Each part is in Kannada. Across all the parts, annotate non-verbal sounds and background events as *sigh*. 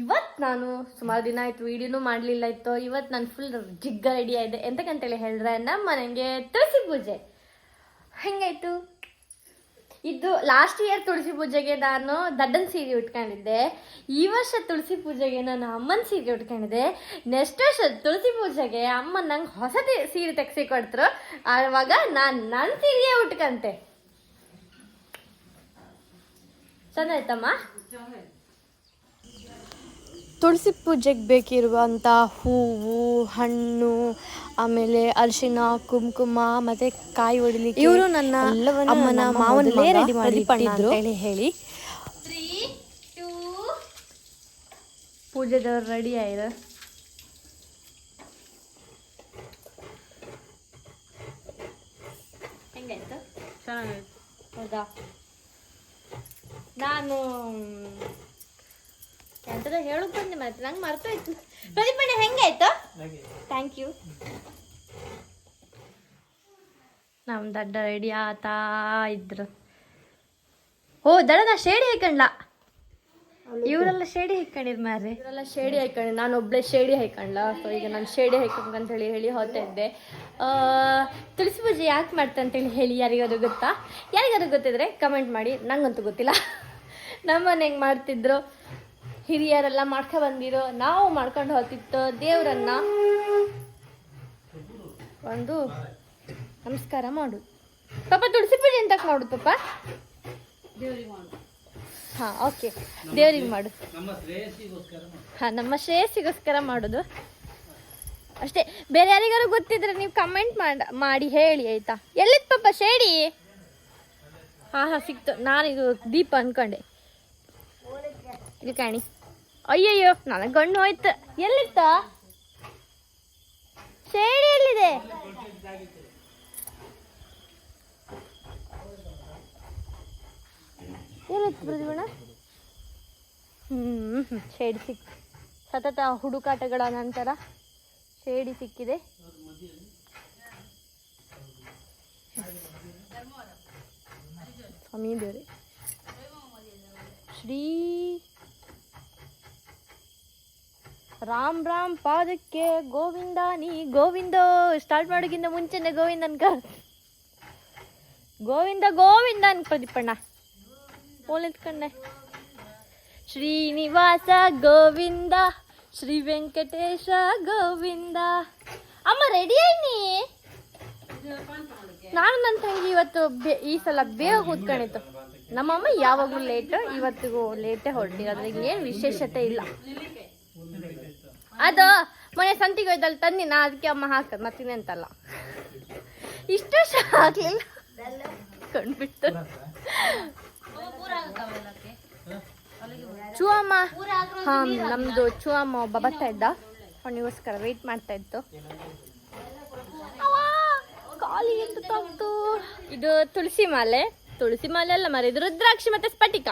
ಇವತ್ತು ನಾನು ಸುಮಾರು ದಿನ ಆಯ್ತು ವಿಡಿಯೋನು ಮಾಡಲಿಲ್ಲ ಇತ್ತು. ಇವತ್ತು ನಾನು ಫುಲ್ ಜಿಗ್ಗ ರೆಡಿ ಎಂತ ಎಂತಕ್ಕಂತೇಳಿ ಹೇಳಿದ್ರೆ ನಮ್ಮ ನನಗೆ ತುಳಸಿ ಪೂಜೆ. ಹೆಂಗಾಯ್ತು? ಇದು ಲಾಸ್ಟ್ ಇಯರ್ ತುಳಸಿ ಪೂಜೆಗೆ ನಾನು ದಡ್ಡನ್ ಸೀರೆ ಉಟ್ಕೊಂಡಿದ್ದೆ. ಈ ವರ್ಷ ತುಳಸಿ ಪೂಜೆಗೆ ನಾನು ಅಮ್ಮನ ಸೀರೆ ಉಟ್ಕೊಂಡಿದ್ದೆ. ನೆಕ್ಸ್ಟ್ ವರ್ಷ ತುಳಸಿ ಪೂಜೆಗೆ ಅಮ್ಮ ನಂಗೆ ಹೊಸ ಸೀರೆ ತೆಗ್ಸಿ ಕೊಡ್ತರು. ಆವಾಗ ನಾನು ನನ್ನ ಸೀರೆಯೇ ಉಟ್ಕಂತೆ. ಚೆನ್ನಾಯ್ತಮ್ಮ ತುಳಸಿ ಪೂಜೆಗೆ ಬೇಕಿರುವಂಥ ಹೂವು ಹಣ್ಣು ಆಮೇಲೆ ಅರಿಶಿನ ಕುಂಕುಮ ಮತ್ತೆ ಕಾಯಿ ಹೊಡಿಲಿಕ್ಕೆ ಇವರು ನನ್ನ ಅಮ್ಮನ ಮಾವನ ರೆಡಿ ಮಾಡಿ ಹೇಳಿ ಹೇಳಿ. ಪೂಜೆದವ್ರು ರೆಡಿ ಆಯ್ತು ಹೆಂಗಾಯ್ತು? ಚೆನ್ನಾಗಾಯ್ತು. ಹೌದಾ? ನಾನು ಎಂತದ ಹೇಳಕ್ ಬಂದೆ, ಮತ್ತೆ ನಂಗೆ ಮರ್ತೋಯ್ತು. ಹೆಂಗೆ ಹೆಂಗಾಯ್ತು ಥ್ಯಾಂಕ್ ಯು ನಮ್ಮ ದಡ್ಡ ರೆಡಿ ಆತಾ ಇದ್ರು. ಓ ದಡ ಶೇಡಿ ಹಾಕಂಡ್ಲ? ಇವರೆಲ್ಲ ಶೇಡಿ ಹಾಕೊಂಡಿದ್ ಮಾರ್ರಿ. ಇವರೆಲ್ಲ ಶೇಡಿ ಹಾಕೊಂಡು ನಾನು ಒಬ್ಳೆ ಶೇಡಿ ಹಾಕೊಂಡ್ಲ. ಸೊ ಈಗ ನಾನು ಶೇಡಿ ಹಾಕೊಂಡ್ ಹೇಳಿ ಹೇಳಿ ಹೋಗ್ತಾ ಇದ್ದೆ. ತುಳಸಿ ಪೂಜೆ ಯಾಕೆ ಮಾಡ್ತೆ ಅಂತೇಳಿ ಹೇಳಿ ಯಾರಿಗಾದ್ರು ಗೊತ್ತಾ? ಯಾರಿಗಾದ್ರು ಗೊತ್ತಿದ್ರೆ ಕಮೆಂಟ್ ಮಾಡಿ, ನಂಗಂತೂ ಗೊತ್ತಿಲ್ಲ. ನಮ್ಮ ಹೆಂಗ್ ಮಾಡ್ತಿದ್ರು? ಹಿರಿಯರೆಲ್ಲ ಮಾಡ್ಕೊ ಬಂದಿರೋ ನಾವು ಮಾಡ್ಕೊಂಡು ಹೋಗ್ತಿತ್ತು ದೇವರನ್ನ. ಒಂದು ನಮಸ್ಕಾರ ಮಾಡು. ಪಾಪ ತುಳಸಿ ಪೂಜೆ ಅಂತ ಮಾಡುದು ಪಾಪ? ಮಾಡು. ಹಾಂ ಓಕೆ ದೇವ್ರಿಗೆ ಮಾಡು. ಮಾಡಿ. ಹಾಂ ನಮ್ಮ ಶ್ರೇಯಸ್ಸಿಗೋಸ್ಕರ ಮಾಡೋದು. ಅಷ್ಟೇ ಬೇರೆ ಯಾರಿಗಾರು ಗೊತ್ತಿದ್ರೆ ನೀವು ಕಮೆಂಟ್ ಮಾಡ ಮಾಡಿ ಹೇಳಿ ಆಯ್ತಾ? ಎಲ್ಲಿತ್ತು ಪಾಪ ಶೇಡಿ? ಹಾಂ ಹಾಂ ಸಿಕ್ತು. ನಾನು ಇದು ದೀಪ ಅನ್ಕೊಂಡೆ ಇಲ್ಲಿ ಕಾಣಿ. ಅಯ್ಯಯ್ಯೋ, ನನಗೆ ಗಣ್ಣು ಹೋಯ್ತು. ಎಲ್ಲಿತ್ತ? ಶೇಡಿ ಎಲ್ಲಿದೆ ಪ್ರತಿಭಣ ಹ್ಮ್ ಹ್ಮ್. ಶೇಡಿ ಸಿಕ್, ಸತತ ಹುಡುಕಾಟಗಳ ನಂತರ ಶೇಡಿ ಸಿಕ್ಕಿದೆ. ಸ್ವಾಮಿ ಬೇರೆ ಶ್ರೀ ರಾಮ್ ರಾಮ್ ಪಾದಕ್ಕೆ ಗೋವಿಂದ, ನೀ ಗೋವಿಂದ. ಸ್ಟಾರ್ಟ್ ಮಾಡೋಕ್ಕಿಂತ ಮುಂಚೆನೆ ಗೋವಿಂದ ಅನ್ಕ ಗೋವಿಂದ ಗೋವಿಂದ ಅನ್ ಪ್ರದೀಪಣ್ಣ. ಓಲ್ ನಿಂತ್ಕೊಂಡೆ ಶ್ರೀನಿವಾಸ ಗೋವಿಂದ, ಶ್ರೀ ವೆಂಕಟೇಶ ಗೋವಿಂದ. ಅಮ್ಮ ರೆಡಿ ಆಯ್ನಿ ನಾನು ನನ್ನ ತಂಗಿ ಇವತ್ತು ಈ ಸಲ ಬೇಗ ಕೂತ್ಕೊಂಡಿತ್ತು ನಮ್ಮಮ್ಮ ಯಾವಾಗಲೂ ಲೇಟ್ ಇವತ್ತಿಗೂ ಲೇಟೇ ಹೊರಟಿರೋದ್ರಿಗೆ ಏನು ವಿಶೇಷತೆ ಇಲ್ಲ. ಅದು ಮೊನ್ನೆ ಸಂತಿಗೆ ಹೋಯ್ತಲ್ಲಿ ತನ್ನಿ ನಾ ಅದಕ್ಕೆ ಅಮ್ಮ ಹಾಕದ್ ಮತ್ತಿನ ಅಂತಲ್ಲ ಇಷ್ಟು ಹಾಕ್ಲಿಲ್ಲ ಕಂಡ್ಬಿಟ್ಟು ಚುವಮ್ಮ ಹಾ, ನಮ್ದು ಚುವಮ್ಮ ಒಬ್ಬ ಬರ್ತಾ ಇದ್ದ. ಅವನಿಗೋಸ್ಕರ ವೆಯ್ಟ್ ಮಾಡ್ತಾ ಇತ್ತು. ಇದು ತುಳಸಿ ಮಾಲೆ. ತುಳಸಿ ಮಾಲೆ ಅಲ್ಲ ಮರ, ಇದು ರುದ್ರಾಕ್ಷಿ ಮತ್ತೆ ಸ್ಫಟಿಕ.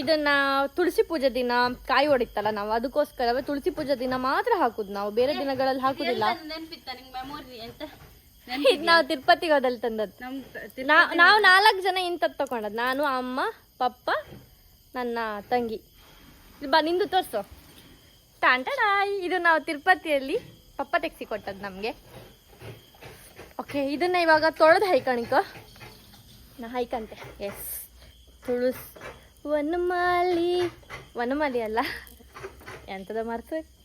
ಇದನ್ನ ತುಳಸಿ ಪೂಜೆ ದಿನ ಕಾಯಿ ಹೊಡಿತಲ್ಲ ನಾವು ಅದಕ್ಕೋಸ್ಕರವೇ ತುಳಸಿ ಪೂಜೆ ದಿನ ಮಾತ್ರ ಹಾಕುದು ನಾವು ಬೇರೆ ದಿನಗಳಲ್ಲಿ ಹಾಕುದಿಲ್ಲ. ಇದು ನಾವು ತಿರುಪತಿಗೆ ಹೋದಲ್ಲಿ ತಂದದ್ದು. ನಾವು ನಾಲ್ಕು ಜನ ಇಂಥದ್ದು ತಗೊಂಡದ್ ನಾನು ಅಮ್ಮ ಪಪ್ಪ ನನ್ನ ತಂಗಿ. ಬಾ ನಿಂದು ತೋರ್ಸು. ಟಾಂಟಡಾಯ್ ಇದು ನಾವು ತಿರುಪತಿಯಲ್ಲಿ ಪಪ್ಪ ತೆಗ್ಸಿ ಕೊಟ್ಟದ್ದು ನಮಗೆ. ಓಕೆ ಇದನ್ನ ಇವಾಗ ತೊಳೆದು ಹೈಕಣಿಕ. ನಾ ಹೈಕಂತೆ. ಎಸ್ ತುಳಸ್ ವನಮಾಲಿ. ವನಮಾಲಿ ಅಲ್ಲ. ಎಂಥದ ಮರ್ತು?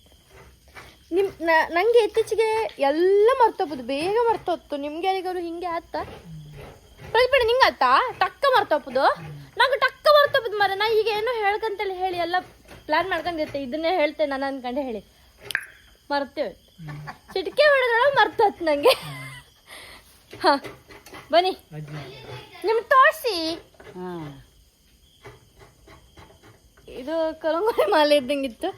ನಿಮ್ ನ- ನಂಗೆ ಇತ್ತೀಚೆಗೆ ಎಲ್ಲ ಮರ್ತೋಗ್ಬೋದು. ಬೇಗ ಮರ್ತೋತ್ತು ನಿಮ್ಗೆ ಯಾರಿಗಾದ್ರು ಹಿಂಗೆ ಆತ ಪ್ರತಿಪೀಡ ನಿಂಗೆ ಆತಾ ಟಕ್ಕ ಮರ್ತೋಗ್ಬೋದು. ನಂಗೆ ಟಕ್ಕ ಮರ್ತೋಗ್ಬೋದು ಮರ. ನಾ ಈಗ ಏನೋ ಹೇಳ್ಕಂತೇಳಿ ಹೇಳಿ ಎಲ್ಲ ಪ್ಲಾನ್ ಮಾಡ್ಕೊಂಡಿರ್ತೆ. ಇದನ್ನೇ ಹೇಳ್ತೇನೆ ನಾನು ಅನ್ಕಂಡು ಹೇಳಿ. ಮರ್ತೇವೆ ಚಿಟಿಕೆ ಹೊಡೆದ್ರೊಳಗೆ ಮರ್ತೋತ್ ನಂಗೆ. ಹಾ ಬನ್ನಿ. ನಿಮ್ಗೆ ತೋರಿಸಿ. ಹಾ. ಇದು ಕಲಂಗುರಿ ಮಾಲೆ ಇದ್ದಂಗಿತ್ತು.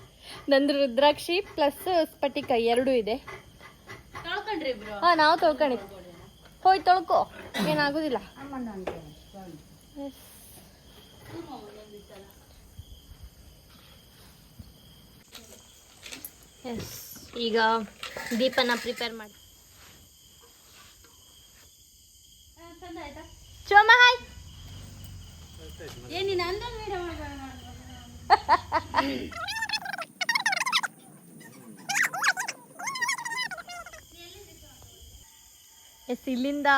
ನಂದು ರುದ್ರಾಕ್ಷಿ ಪ್ಲಸ್ ಸ್ಫಟಿಕ ಎರಡೂ ಇದೆ. ಹಾ ನಾವು ತೊಳ್ಕೊಂಡಿದ್ವಿ ಹೋಯ್ ತೊಳ್ಕೊ. ಏನಾಗುದಿಲ್ಲ. ಎಸ್ ಈಗ ದೀಪನ ಪ್ರಿಪೇರ್ ಮಾಡಿ. Choma hi. Any video video *laughs* yes, ಇಲ್ಲಿಂದ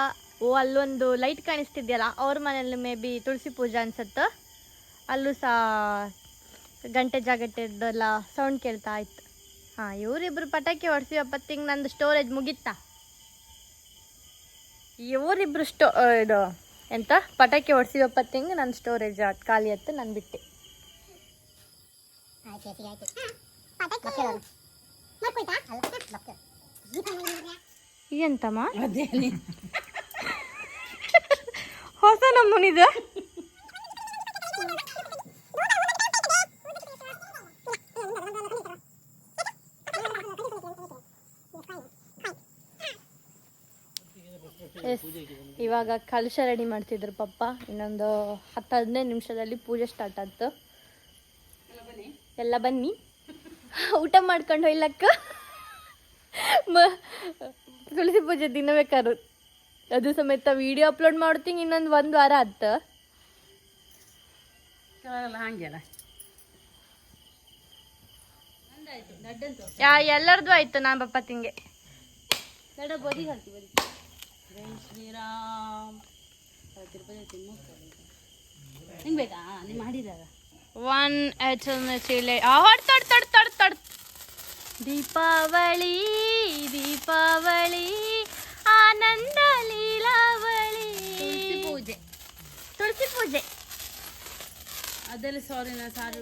ಓ, ಅಲ್ಲೊಂದು ಲೈಟ್ ಕಾಣಿಸ್ತಿದ್ಯಲ್ಲ, ಅವ್ರ ಮನೇಲಿ ಮೇ ಬಿ ತುಳಸಿ ಪೂಜೆ ಅನ್ಸುತ್ತೆ. ಅಲ್ಲೂ ಸಹ ಗಂಟೆ ಜಾಗಟ್ಟೆದೆಲ್ಲ ಸೌಂಡ್ ಕೇಳ್ತಾ ಇತ್ತು. ಹಾಂ, ಇವರಿಬ್ರು ಪಟಾಕಿ ಹೊಡ್ಸಿವಪ್ಪತ್ತಿಂಗ್ ನಂದು ಸ್ಟೋರೇಜ್ ಮುಗಿತ್ತಾ ಇವರಿಬ್ರು ಸ್ಟೋ ಇದು ಎಂತ? ಪಟಾಕಿ ಹೊಡ್ಸಿವಪ್ಪತ್ತಿಂಗ್ ನನ್ನ ಸ್ಟೋರೇಜ್ ಖಾಲಿ ಆಯ್ತು ನಾನು ಬಿಟ್ಟೆ. ಎಂತಮ್ಮ ಅದೇ ಹೊಸ ನಮ್ಮನಿದ ಇವಾಗ ಕಲಶ ರೆಡಿ ಮಾಡ್ತಿದ್ರು ಪಪ್ಪ ಇನ್ನೊಂದು ಹತ್ತು ಹದಿನೈದು ನಿಮಿಷದಲ್ಲಿ ಪೂಜೆ ಸ್ಟಾರ್ಟ್ ಆಯ್ತು. ಎಲ್ಲ ಬನ್ನಿ. ಊಟ ಮಾಡ್ಕೊಂಡು ಹೋಯ್ಲಕ್ಕ. ಮ ತುಳಸಿ ಪೂಜೆ ದಿನ ಬೇಕಾದ್ರು. ಅದು ಸಮೇತ ವಿಡಿಯೋ ಅಪ್ಲೋಡ್ ಮಾಡ್ತೀನಿ ಇನ್ನೊಂದು ಒಂದು ವಾರ ಅಲ್ಲ. ಯಾ ಎಲ್ಲರದು ಆಯ್ತು ನಾ ಬಪ್ಪ ತಿಂಗೆ? ಬದಿ ಜೈ ಶ್ರೀರಾಮ್. ತಿರುಪತಿ ಬೇಕಾ? ನೀವು ಮಾಡಿದಾಗ? ಒನ್ ಚೀಲೆ ಹೊಡ್ ತಡ್ ತಡ್ ತಡ್ ತಡ್ ದೀಪಾವಳಿ ದೀಪಾವಳಿ ಆನಂದ ಲೀಲಾವಳಿ ತುಳಸಿ ಪೂಜೆ ತುಳಸಿ ಪೂಜೆ ಅದೆಲ್ಲ ಸಾರಿ ನಾನು ಸಾರಿ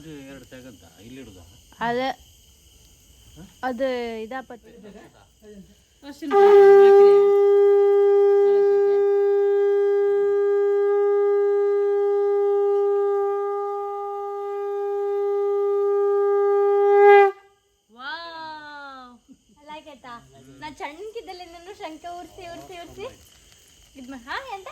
ಅದು ಎರಡು ತೆಗಂತ ಇಲ್ಲಿಡುದ ಅದ. ಅದು ಇದಾಪತ್ತಿ ನಾ ಸಣ್ಣಕ್ಕಿದ್ದಲ್ಲಿ ನಾನು ಶಂಕ ಉರ್ಸಿ ಉರ್ಸಿ ಉರ್ಸಿ. ಇದು ಹಾ ಎಂತ?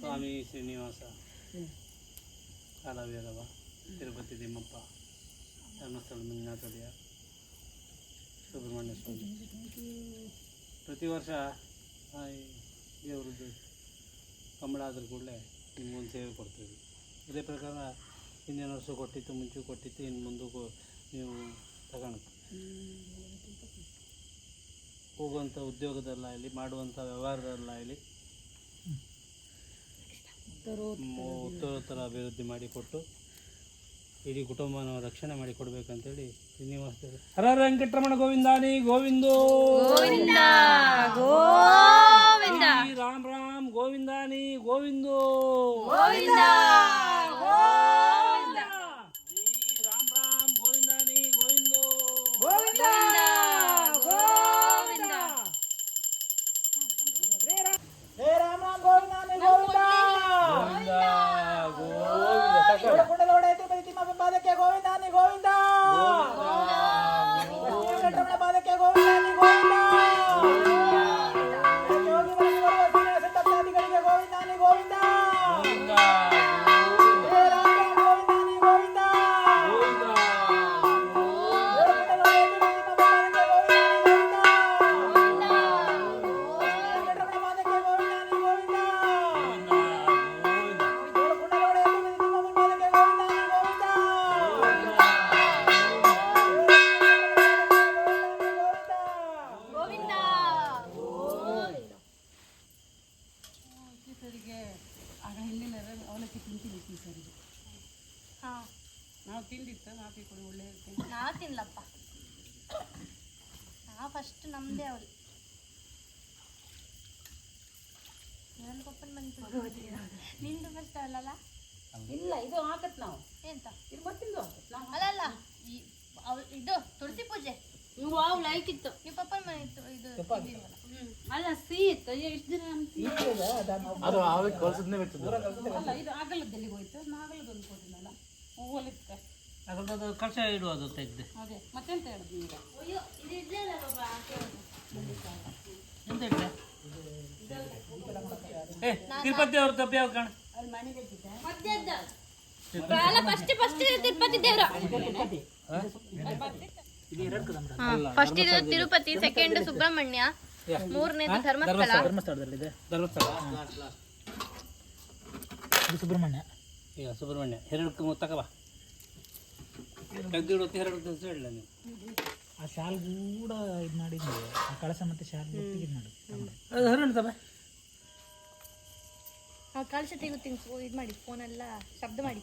ಸ್ವಾಮಿ ಶ್ರೀನಿವಾಸ. ಕಾಲಭೈರವ ತಿರುಪತಿ ತಿಮ್ಮಪ್ಪ, ಧರ್ಮಸ್ಥಳ ಮಂಜುನಾಥೋದಯ ಸುಬ್ರಹ್ಮಣ್ಯ ಸ್ವಾಮಿ. ಪ್ರತಿ ವರ್ಷ ದೇವ್ರದ್ದು ಕಂಬಳ ಆದ್ರ ಕೂಡಲೇ ನಿಮ್ಗೊಂದು ಸೇವೆ ಕೊಡ್ತೀವಿ. ಇದೇ ಪ್ರಕಾರ ಹಿಂದಿನ ವರ್ಷ ಕೊಟ್ಟಿತ್ತು, ಮುಂಚೆ ಕೊಟ್ಟಿತ್ತು, ಇನ್ನು ಮುಂದಕ್ಕೂ ನೀವು ತಗೊಳ್ಳಿ ಹೋಗುವಂಥ ಉದ್ಯೋಗದಲ್ಲಾಗಲಿ ಮಾಡುವಂಥ ವ್ಯವಹಾರದಲ್ಲಾಗಲಿ ಉತ್ತರೋತ್ತರ ಅಭಿವೃದ್ಧಿ ಮಾಡಿಕೊಟ್ಟು ಇಡೀ ಕುಟುಂಬನ ರಕ್ಷಣೆ ಮಾಡಿ ಕೊಡ್ಬೇಕಂತೇಳಿ ಶ್ರೀನಿವಾಸ ಹರ ವೆಂಕಟರಮಣ ಗೋವಿಂದಾನಿ ಗೋವಿಂದೋ. ರಾಮ್ ರಾಮ್ ಗೋವಿಂದಾನಿ ಗೋವಿಂದೋ ಗೋವಿಂದ. ಗೋವಿಂದ. ಹಾಕತ್ ನಾವು. ಎಂತ? ಇದು ನಾವು ಅಲ್ಲಲ್ಲ ಈ ಅವ್- ಇದು ತುಳಸಿ ಪೂಜೆ. ಅವು ಲೈಕ್ ಇತ್ತು. ನಿಮ್ಮ ಪಪ್ಪನ ಮನೆ ಇತ್ತು ಇದು. ಅಲ್ಲ ಸಿಹಿ ಇತ್ತು. ಎಷ್ಟು ದಿನ ನಮ್ಗೆ ಸಿಹಿ ಅದು ಆವಾಗ ಕಳ್ಸದ್ನೇ ಬಿಟ್ಟಿದ್ದು ಅಲ್ಲ ಇದು ಆಗಲದಲ್ಲಿ ಹೋಯ್ತು? ನಾಗಲದ ಒಂದು ಕೊಟ್ಟಿದ್ದಲ್ಲ ಹೂವಲ್ಲಿತ್ತ ಅದರದ್ದು ಕಳಶ ಇಡುವುದು ತೆಗ್ದು. ಅದೇ. ಮತ್ತೆಂತ ಹೇಳುದು ಈಗ? ಅಯ್ಯೋ ಇದು ಇಡ್ಲಿಲ್ಲ ಬಾಬಾ ಎಂತ? ಏ ತಿರುಪತಿ ಅವ್ರ ತಪ್ಪಿ ಯಾವ ಕಾಣ? ಮಧ್ಯದ. ಫಸ್ಟ್ ಫಸ್ಟ್ ತಿರುಪತಿ ದೇವ್ರ. ಫಸ್ಟ್ ಇದು ತಿರುಪತಿ ಸೆಕೆಂಡ್ ಸುಬ್ರಹ್ಮಣ್ಯ ಮೂರನೇದು ಧರ್ಮಸ್ಥಳ. ಧರ್ಮಸ್ಥಳದಲ್ಲಿದೆ. ಧರ್ಮಸ್ಥಳ. ಸುಬ್ರಹ್ಮಣ್ಯ. ಈಗ ಸುಬ್ರಹ್ಮಣ್ಯ. ಎರಡು ತಗಬ ತೆಗ್ದಿಡೋತಿ ಎರಡು ದಿವಸ ಹೇಳಲ್ಲ ನೀವು. ಆ ಶಾಲ್ ಕೂಡ ಇದು ಮಾಡಿದ್ವಿ. ಆ ಕಳಸ ಮತ್ತೆ ಶಾಲ್ ಇದು ಮಾಡಿ ಅದು ಹರಣ ತಬ. ಆ ಕಳಶ ತೆಗುತ್ತೀನಿ ಇದು ಮಾಡಿ ಫೋನೆಲ್ಲ ಶಬ್ದ ಮಾಡಿ.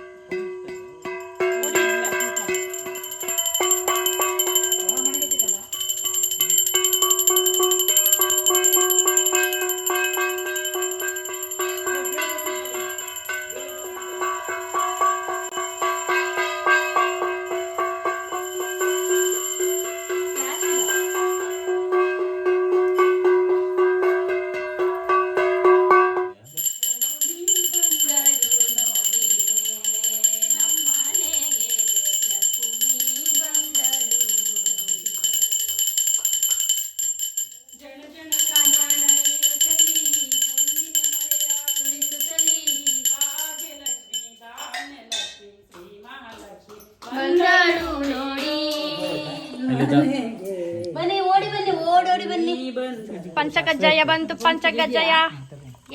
ಪಂಚಕಜ್ಜಾಯ ಬಂತು ಪಂಚಕಜ್ಜಾಯ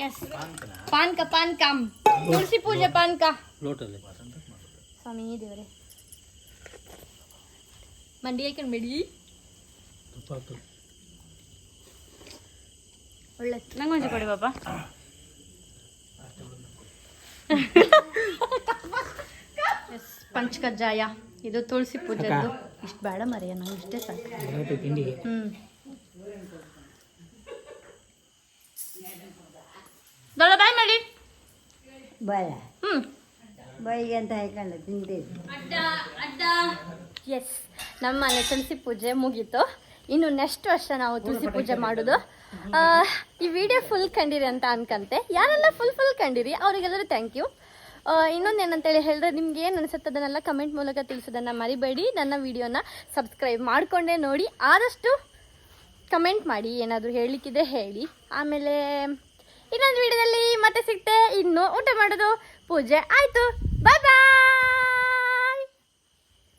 ಎಸ್ ಪಾನ್ಕ ಪಾನ್ಕ ತುಳಸಿ ಪೂಜೆ ಪಾನ್ಕ ಸ್ವಾಮಿ ದೇವರೇ ಮಂಡಿ ಹಾಕೊಂಡ್ಬೇಡಿ ಬಿಡಿ. ಒಳ್ಳೆ ನಂಗೊಂಚು ಕೊಡಿ ಬಾಬಾ ಪಂಚಕಜ್ಜಾಯ ಇದು ತುಳಸಿ ಪೂಜೆದ್ದು ಇಷ್ಟು ಬೇಡ ಮರೆಯ ನಾವು ಇಷ್ಟೇ ಸಾಕು ಬರುತ್ತೆ ದೊಡ್ಡ ಬಾಯ್ ಮಾಡಿ. ಹ್ಮ್. ಬಾಯಿಗೆ ಅಂತ ಅಡ್ಡ ತಿಂತೇವೆ ಎಸ್ ನಮ್ಮ ಮನೆ ತುಳಸಿ ಪೂಜೆ ಮುಗೀತು. ಇನ್ನು ನೆಕ್ಸ್ಟ್ ವರ್ಷ ನಾವು ತುಳಸಿ ಪೂಜೆ ಮಾಡೋದು. ಆ, ಈ ವಿಡಿಯೋ ಫುಲ್ ಕಂಡಿರಿ ಅಂತ ಅನ್ಕಂತೆ. ಯಾರೆಲ್ಲ ಫುಲ್ ಫುಲ್ ಕಂಡಿರಿ ಅವರಿಗೆಲ್ಲರೂ ಥ್ಯಾಂಕ್ ಯು ಇನ್ನೊಂದು ಏನಂತೇಳಿ ಹೇಳಿದ್ರೆ ನಿಮ್ಗೆ ಏನು ಅನಿಸುತ್ತೆ ಅದನ್ನೆಲ್ಲ ಕಮೆಂಟ್ ಮೂಲಕ ತಿಳಿಸೋದನ್ನು ಮರಿಬೇಡಿ. ನನ್ನ ವಿಡಿಯೋನ ಸಬ್ಸ್ಕ್ರೈಬ್ ಮಾಡಿಕೊಂಡೇ ನೋಡಿ. ಆದಷ್ಟು ಕಮೆಂಟ್ ಮಾಡಿ ಏನಾದರೂ ಹೇಳಲಿಕ್ಕಿದೆ ಹೇಳಿ. ಆಮೇಲೆ ಇನ್ನೊಂದು ವಿಡಿಯೋದಲ್ಲಿ ಮತ್ತೆ ಸಿಗ್ತೆ ಇನ್ನು ಊಟ ಮಾಡೋದು ಪೂಜೆ. ಆಯಿತು. ಬಾಯ್ ಬಾಯ್